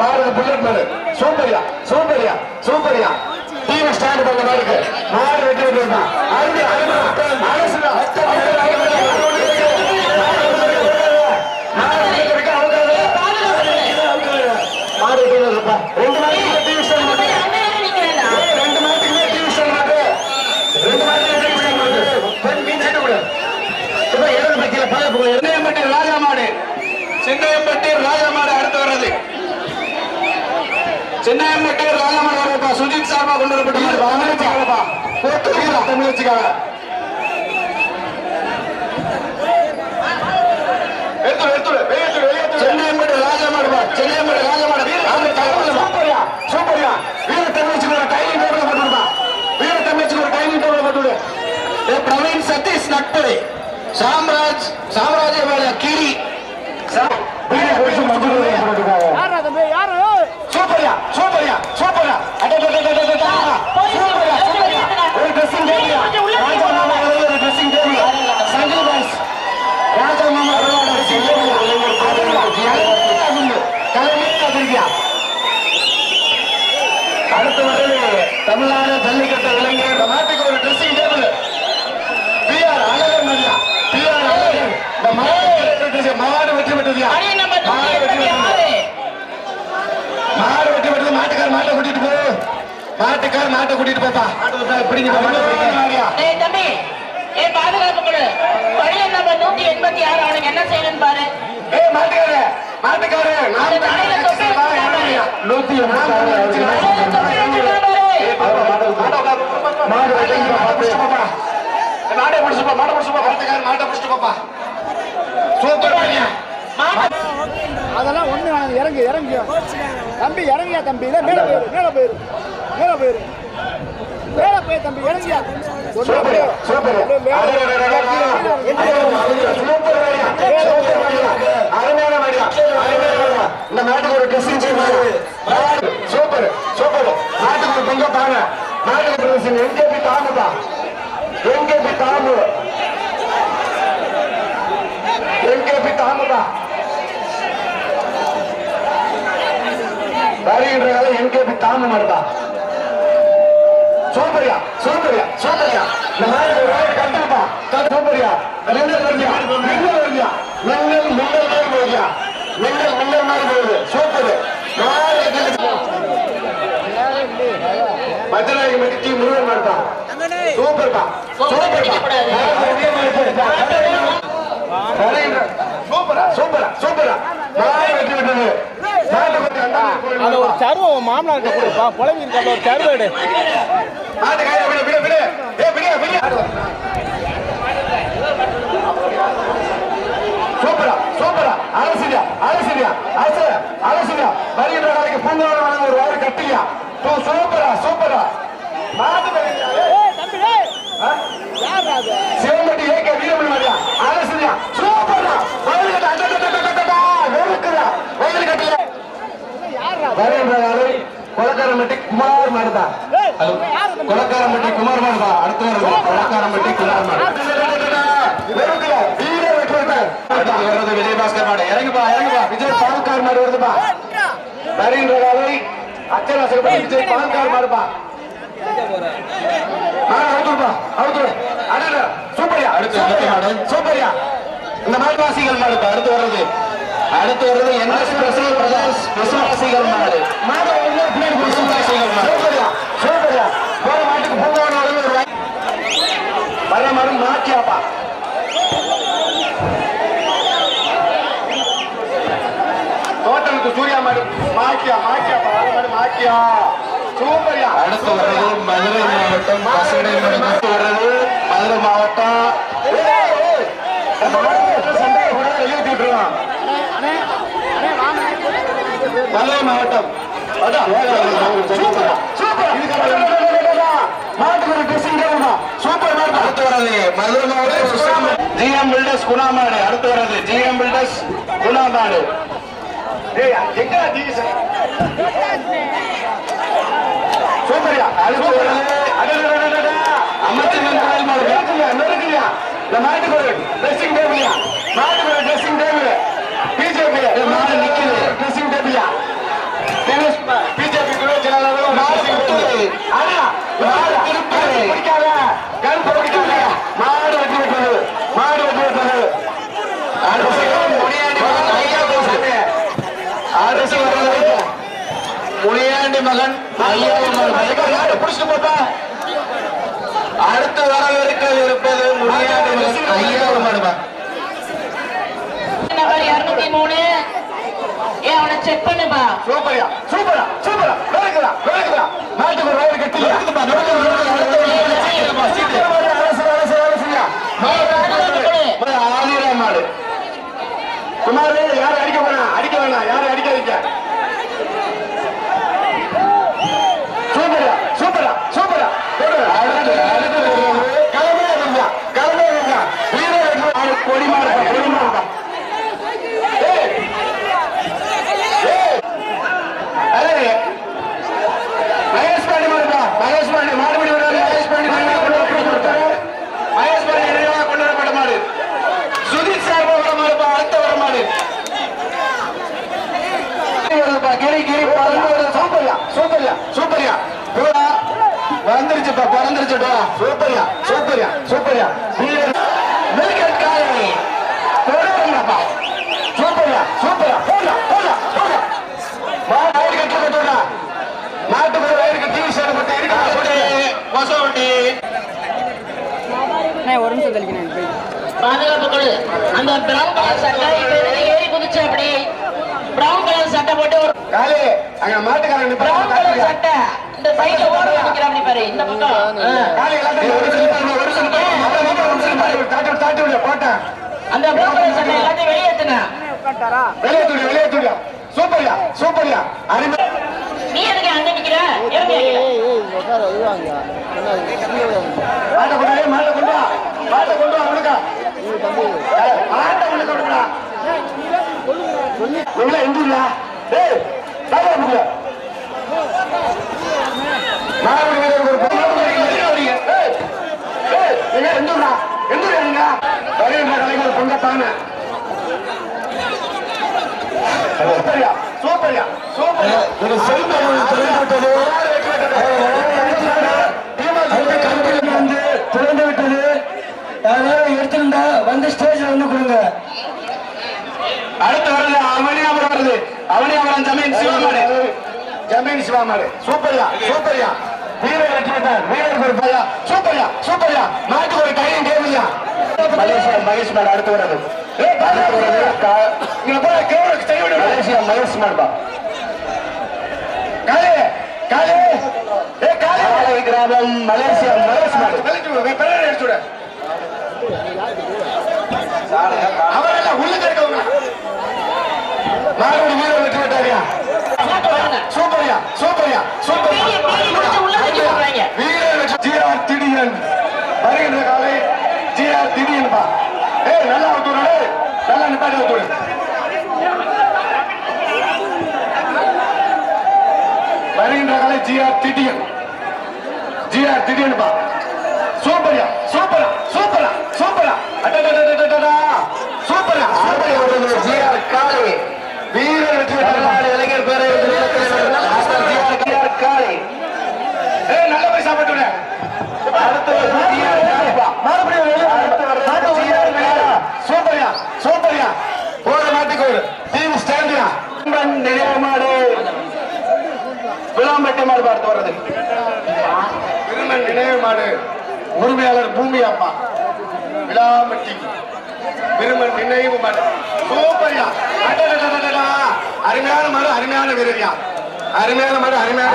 பாரத bullet மேல சூப்பரியா சூப்பரியா சூப்பரியா. TV stand பண்ண மாதிரி இருக்கு மாடு வெட்டி விட்டுருந்தா அருமை அருமை. அரசுல ரெண்டு நாளைக்கு டிவி ஸ்டாண்ட் மாட்டு ரெண்டு நாளைக்கு டிவி ஸ்டாண்ட் மாட்டு ரெண்டு நாளைக்கு டிவி ஸ்டாண்ட் மாட்டு பெண் மீன் சட்டை கூட இப்ப இடது பத்தியில பழப்பு சின்னையம்பட்டி ராஜா மாடு சின்னையம்பட்டி ராஜா மாடு அடுத்து வர்றது சின்னையம்பட்டி ராஜா மாடு வரப்பா சுஜித் சார்பா கொண்டு வரப்பட்ட மாடு வாங்கிப்பா போட்டு வீரா தமிழ் வச்சுக்காங்க எடுத்துடு எடுத்துடு வெளியேற்று வெளியேற்று சென்னையம்பட்டி ராஜா மாடுப்பா சென்னையம்பட்டி ராஜா மாடு சூப்பரியா சூப்பரியா. வீர தமிழ் வச்சுக்கிற டைனிங் டேபிள் போட்டுடுப்பா வீர தமிழ் வச்சுக்கிற டைனிங் டேபிள் போட்டுவிடு ஏ பிரவீன் சதீஷ் நட்டு சாம்ராஜ் சாம்ராஜ்ய சூப்பரியா சூப்பரியா சூப்பரா ஒரு ட்ரெஸ்ஸிங் டேபிள் ராஜா மாமா ஒரு ட்ரெஸ்ஸிங் டேபிள் சங்கில் பாய்ஸ் ராஜா மாமா ட்ரெஸ்ஸிங் டேபிள் அடுத்து வருது தமிழ்நாடு ஜல்லிக்கட்டு இளைஞர் நாட்டுக்கு ஒரு ட்ரெஸ்ஸிங் டேபிள் இந்த மாடு வெற்றி பெற்றதுயா மாடு வெற்றி பெற்றது மாடு வெட்டி விடுறது மாட்டுக்கார மாட்டை கூட்டிட்டு போ மாட்டுக்கார மாட்டை கூட்டிட்டு போப்பா பிடிங்க ஏய் தம்பி ஏய் பாதுகாப்பு கொடு பழைய நம்பர் நூத்தி எண்பத்தி ஆறு அவனுக்கு என்ன செய்யணும்னு பாரு ஏ மாட்டுக்கார மாட்டுக்கார. நூத்தி தலையில தொப்பி வச்சுக்காம பாரு. மாடு வெட்டிங்கப்பா மாடை பிடிச்சுப்பா மாடை பிடிச்சுப்பா மாட்டுக்கார மாட்டை பிடிச்சிட்டு போப்பா சூப்பர் மாட்டு அதெல்லாம் ஒண்ணு. இறங்கு இறங்கு தம்பி இறங்கியா தம்பி மேல போயிரு மேல போயிரு மேல போயிரு. மேல போய் தம்பி இறங்கியா. இந்த நாட்டுக்கு ஒரு ட்ரெஸ்ஸிங் சூப்பர் சூப்பர் நாட்டுக்கு ஒரு பொங்க பாருங்க நாட்டுக்கு ஒரு வருகின்ற காலம் மாட்டா சூப்பரியா சூப்பரியா சூப்பரியா இந்த மாதிரி ஒரு வாய் கட்டுப்பா கட்டு சூப்பரியா மின்னல் வருதியா மின்னல் வருதியா மின்னல் மின்னல் மாதிரி போகுதியா? மின்னல் மின்னல் மாதிரி போகுது. சூப்பர் மதுராகி மட்டி முருகன் மாட்டா சூப்பர்ப்பா சூப்பரா சூப்பரா சூப்பரா நான் வெற்றி விட்டது. அந்த ஒரு சருவம் மாமனார் கொடுப்பா. புலவி இருக்க ஒரு சருவம் சூப்பரா சூப்பரா. அலசிடியா அலசிடியா அலசு அலசிடியா வருகின்ற நாளைக்கு வழங்க ஒரு வாரம் கட்டியா? தூ சூப்பரா சூப்பரா. மாட்டு சிவம்பட்டி வீரமணி மாதிரியா அலசிடியா சூப்பரா வயல் கட்ட அட்ட அட்ட அட்ட அட்ட வெறுக்குதா வயல் கட்டில யாரா வருகின்ற நாளை கொலக்காரம்பட்டி குமார் மாடுதா ஏய் யாரு தம்பி கொலக்காரம்பட்டி குமார் மாடுதா அடுத்து வருது கொலக்காரம்பட்டி குமார் மாடு வெறுக்கல வீர வெற்றிட்டார் வருது விஜயபாஸ்கர் மாடு இறங்குப்பா இறங்குப்பா விஜய் பால்கார் மாடு வருதுப்பா வருகின்ற காலை அச்சராசகப்பட்டி விஜய் பால்கார் மாடுப்பா அவுத்துப்பா அவுத்து அடட அடுத்து மாடு சூப்பரியா இந்த மாடுவாசிகள் மாடு அடுத்து வர்றது அடுத்து வர்றது என்ன ஸ்பெஷல் பிரதர்ஸ் விசுவாசிகள் மாடு மாடு வந்து விசுவாசிகள் சூப்பரியா சூப்பரியா போற மாட்டுக்கு பூங்காவன ஒரு வாய் வர மாடு மாக்கியாப்பா தோட்டலுக்கு சூர்யா மாடு மாக்கியா மாக்கியாப்பா வர மாடு மாக்கியா சூப்பரியா. அடுத்து வர்றது மதுரை மாவட்டம் பசுடை அடுத்து வர்றது மதுரை மாவட்டம். மதுரை மாவட்டம். அடுத்து வர்றது மதுரை மாவட்டம் ஜிஎம் பில்டர்ஸ் குணாமாடு அடுத்து வர்றது ஜிஎம் பில்டர்ஸ் குணாமாடு ஏய் எங்க ஜிஎஸ் சூப்பரியா அடுத்து. அமைச்சர் கோயில் மாடு. நெருக்குறியா நெருக்குறியா? இந்த மாட்டுக்கு ஒரு ட்ரெஸ்ஸிங் டேபிளியா மாட்டுக்கு ஒரு ட்ரெஸ்ஸிங் டேபிள் பிஜேபி மாடு ட்ரெஸ்ஸிங் டேபிளியா ஐயாயிரம் மாடு யாரு புடிச்சிட்டு போப்பா அடுத்து வரவிருக்க இருப்பது முடியாத ஐயாயிரம் மாடுபா நம்பர் இருநூத்தி மூணு. ஏ அவனை செக் பண்ணுப்பா. சூப்பரியா சூப்பரா சூப்பரா. வேலைக்குதா வேலைக்குதா நாட்டுக்கு வேலை கட்டி. ஆயிரம் மாடு குமார் யாரும் அடிக்க வேணாம் அடிக்க வேணாம் யாரும் அடிக்காதீங்க சூப்பரா சூப்பரா சூப்பரா அடுத்து அடுத்து கிளம்பே இருந்தா கிளம்பே இருந்தா வீரர் கொடி மாடு கொடி மாடு ஏய் ஏய் அரே மகேஷ் பாண்டி மாடுப்பா மகேஷ் பாண்டி மாடுபடி விடாது மகேஷ் பாண்டி மகேஷ் பாண்டி நினைவாக கொண்டு வரப்பட்ட மாடு சுதீப் சார்பா வர மாடுப்பா அடுத்த வர மாடு வருதுப்பா, கிரி கிரி பதினோரு சூப்பர்யா சூப்பர்யா சூப்பர்யா பூரா வந்துருச்சுப்பா பறந்துருச்சுடா சூப்பர்யா சூப்பர்யா சூப்பர்யா. வீரர் மில்கட் காலை தொடருங்கப்பா சூப்பர்யா சூப்பர்யா. போடா போடா போடா மாடு வயிறு கட்டி கட்டுடா நாட்டுக்கு வயிறு கட்டி சேர பட்டு இருக்கு. வசோட்டி ஒரு நிமிஷம் தெளிக்கணும் பாதுகாப்பு குழு. அந்த பிரவுன் கலர் சட்டை ஏறி குதிச்சு அப்படி. பிரவுன் கலர் சட்டை போட்டு ஒரு காலே அங்க மாட்டுக்காரங்க பிரவுன் கலர் சட்டை. இந்த சைடுல ஓட வைக்கிறான் பாரு இந்த பக்கம். அந்த கலர் சட்டை எல்லாத்தையும் வெளியேத்துங்க உட்காந்துட்டாரா வெளியே தூடி வெளியே தூடியா சூப்பர்யா சூப்பர்யா அருமை. நீ எதுக்கு அங்க நிக்கிற? இறங்கி உட்கார வருவாங்க மாட்டை கொண்டு மாட்டை கொண்டு மாட்டை கொண்டு மாட்டை கொடுக்குறா உள்ள எந்திரா பொங்கப்பான சூப்பர்யா சூப்பர்யா சூப்பர்யா ஒரு செல்வ திறந்துவிட்டது வந்து திறந்து விட்டது யாராவது எடுத்திருந்தா வந்து ஸ்டேஜ்ல வந்து கொடுங்க அடுத்து வருது அவனியாபுரம் வருது அவனியாபுரம் ஜமீன் சிவாமாடு ஜமீன் சிவாமாடு சூப்பர்யா சூப்பர்யா வீரர் வெற்றி பெற்றார் வீரர் ஒரு பையா. சூப்பர்யா சூப்பர்யா. நாட்டுக்கு ஒரு கையும் கேள்வியா மலேசியா மகேஷ் மாடு அடுத்து வருது. மலேசியா மகேஷ் மாடுப்பா காலே காலே ஏ காலே கிராமம் மலேசியா மலேஷ் மாடு கழிச்சு விடு பெரிய எடுத்து விடு அவரெல்லாம் உள்ளுக்கு இருக்கவங்க நாடோடி வீரர் வெற்றி பெற்றாரியா சூப்பர்யா சூப்பர்யா சூப்பர்யா பீடி, பீடி முடிச்சு உள்ள தூக்கி போடுறாங்க. வீரர் வெற்றி ஜிஆர் திடீரன் வருகின்ற காலை ஜிஆர் திடீரன் பா ஏய் நல்லா அவுத்துடு நல்லா நிப்பாட்டி அவுத்துடு வருகின்ற காலை ஜிஆர் திடீரன் ஜிஆர் பா சூப்பரா சூப்பரா சூப்பரா அடடடடடடடா. சூப்பரா சூப்பரா ஒரு ஜிஆர் காலை வீரர் வெற்றி பெற்றார் இளைஞர் பேரவை மாஸ்டர் ஜிஆர் ஜிஆர் காலை ஏய் நல்ல போய் சாப்பிட்டு அடுத்து ஜிஆர் காலைப்பா. மறுபடியும் வெளியே அடுத்து வருது ஜிஆர் காலை. சூப்பர்யா சூப்பர்யா போற மாட்டுக்கு ஒரு டீம் ஸ்டாண்டியா நினைவு மாடு விளாம்பட்டி மாடு பார்த்து வர்றது. திருமண் நினைவு மாடு உரிமையாளர் பூமி அப்பா விளாம்பட்டி திருமண் நினைவு மாடு சூப்பர்யா. அடடடடடடா. அருமையான மாடு அருமையான வீரர்யா. அருமையான மாடு அருமையான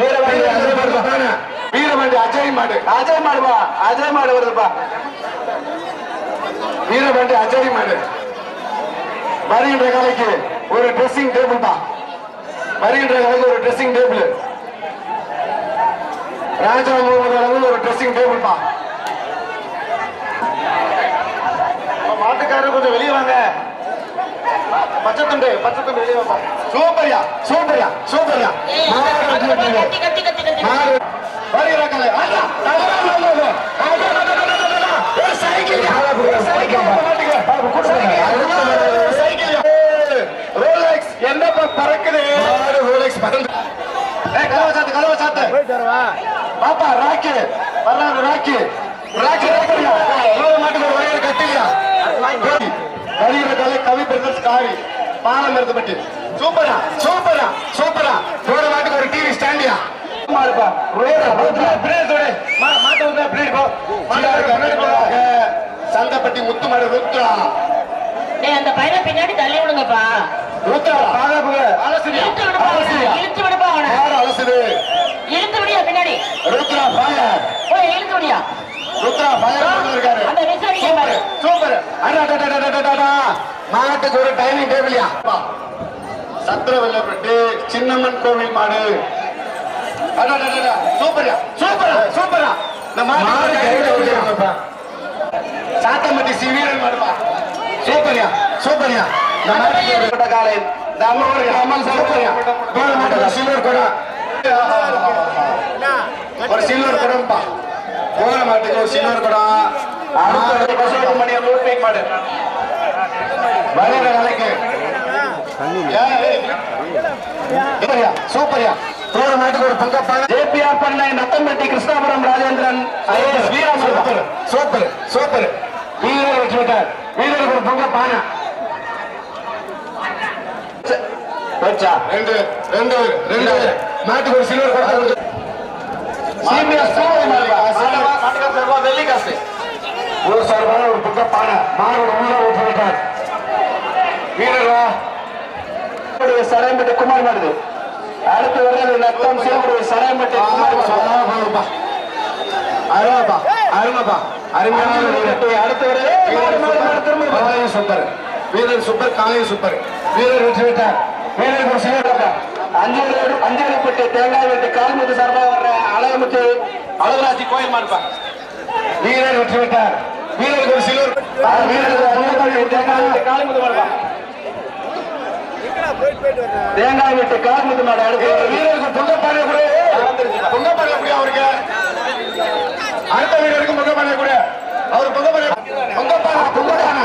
வீரபாண்டி வீரபாண்டி அஜய் மாடு. அஜய் மாடுப்பா அஜய் மாடு வருதுப்பா வீரபாண்டி அஜய் மாடு. வருகின்ற காலைக்கு ஒரு ட்ரெஸ்ஸிங் டேபிள் பா. வருகின்ற காலைக்கு ஒரு ட்ரெஸ்ஸிங் டேபிள் ராஜா முகமது அளவில் ஒரு ட்ரெஸ்ஸிங் டேபிள் பா. மாட்டுக்காரர் கொஞ்சம் வெளியே வாங்க. பச்சத்துண்டு பச்சத்துண்டு வெளியே வாங்க சூப்பரியா சூப்பரியா சூப்பரியா வருகிற சைக்கிள் சைக்கிள் சைக்கிள் என்னப்பா பறக்குது? பேசி பதந்து கதவை சாத்து கதவை சாத்து. பாப்பா ராக்கி. வர்றாங்க ராக்கி. ராக்கி மாட்டுக்கு ஒரு வயல் கட்டியா வருகிற கலை கவி பிரதர்ஸ் காவி பாலம் இருந்தபட்டு சூப்பரா சூப்பரா சூப்பரா. ரோடு மாட்டுக்கு ஒரு டிவி ஸ்டாண்டியா சந்தப்பட்டி முத்துமாடு ருத்ரா டேய் அந்த பையனை பின்னாடி தள்ளி விடுங்கப்பா. இழுத்து விடுப்பா அவனை. இழுத்து விடியா பின்னாடி. இழுத்து விடியா. மாட்டுக்கு ஒரு டைனிங் டேபிள்யா சத்திரவெல்லப்பட்டு சின்னம்மன் கோவில் மாடு. சூப்பரா சூப்பரா சூப்பரா. இந்த மாடு சாத்தம்பட்டி சிவீரன் மாடுப்பா. சூப்பர்யா சூப்பர்யா கொண்ட காலை. அம்மா ஒரு அம்மா சூப்பர்யா கோல மாட்டுக்கு சில்வர் கொடா. ஒரு சில்வர் குடம்பா கோல மாட்டுக்கு ஒரு சில்வர் குடம் அடுத்த பசங்க மணி நூறு பேக் மாடு. சூப்பரியா மாட்டுக்கு ஒரு ஜேபிஆர் பண்ண Nathampatti Krishnapuram Rajendran super super super. வீரர் வச்சு விட்டார் வீரருக்கு ஒரு பங்க பானை. ரெண்டு ரெண்டு ரெண்டு. மாட்டுக்கு ஒரு சில்வர் கொடுத்தாரு சிபிஎஸ் வெள்ளி காசு ஒரு சார்பான ஒரு புத்த பானை மானோட உள்ள விட்டார் வீரரா சடையம்பட்டி குமார் மாடுது. அடுத்து வர்றது நத்தம் சடையம்பட்டி குமார் அருமாப்பா அருமாப்பா அருமையான அடுத்தவர் சூப்பர் வீரர் சூப்பர். காலையும் சூப்பர். வீரர் வெற்றி விட்டார் வீரர் செய்யப்பட்டார் அஞ்சலி அஞ்சலிப்பட்டு தேங்காய் வெட்டு கால்முத்து சார்பாக வர்ற அழகமுத்து அழகராஜி கோயில் மாறுப்பா வீரர் வெற்றி விட்டார் வீரருக்கு ஒரு சிலர் தேங்காய் வெட்டு கால்முத்து மாடு அடுத்து வீரருக்கு பொங்க பாடக்கூடிய பொங்க பாடக்கூடிய அவருக்கு? அடுத்த வீரருக்கு முகப்பான கூட. அவர் முகப்பான முகப்பான முகப்பான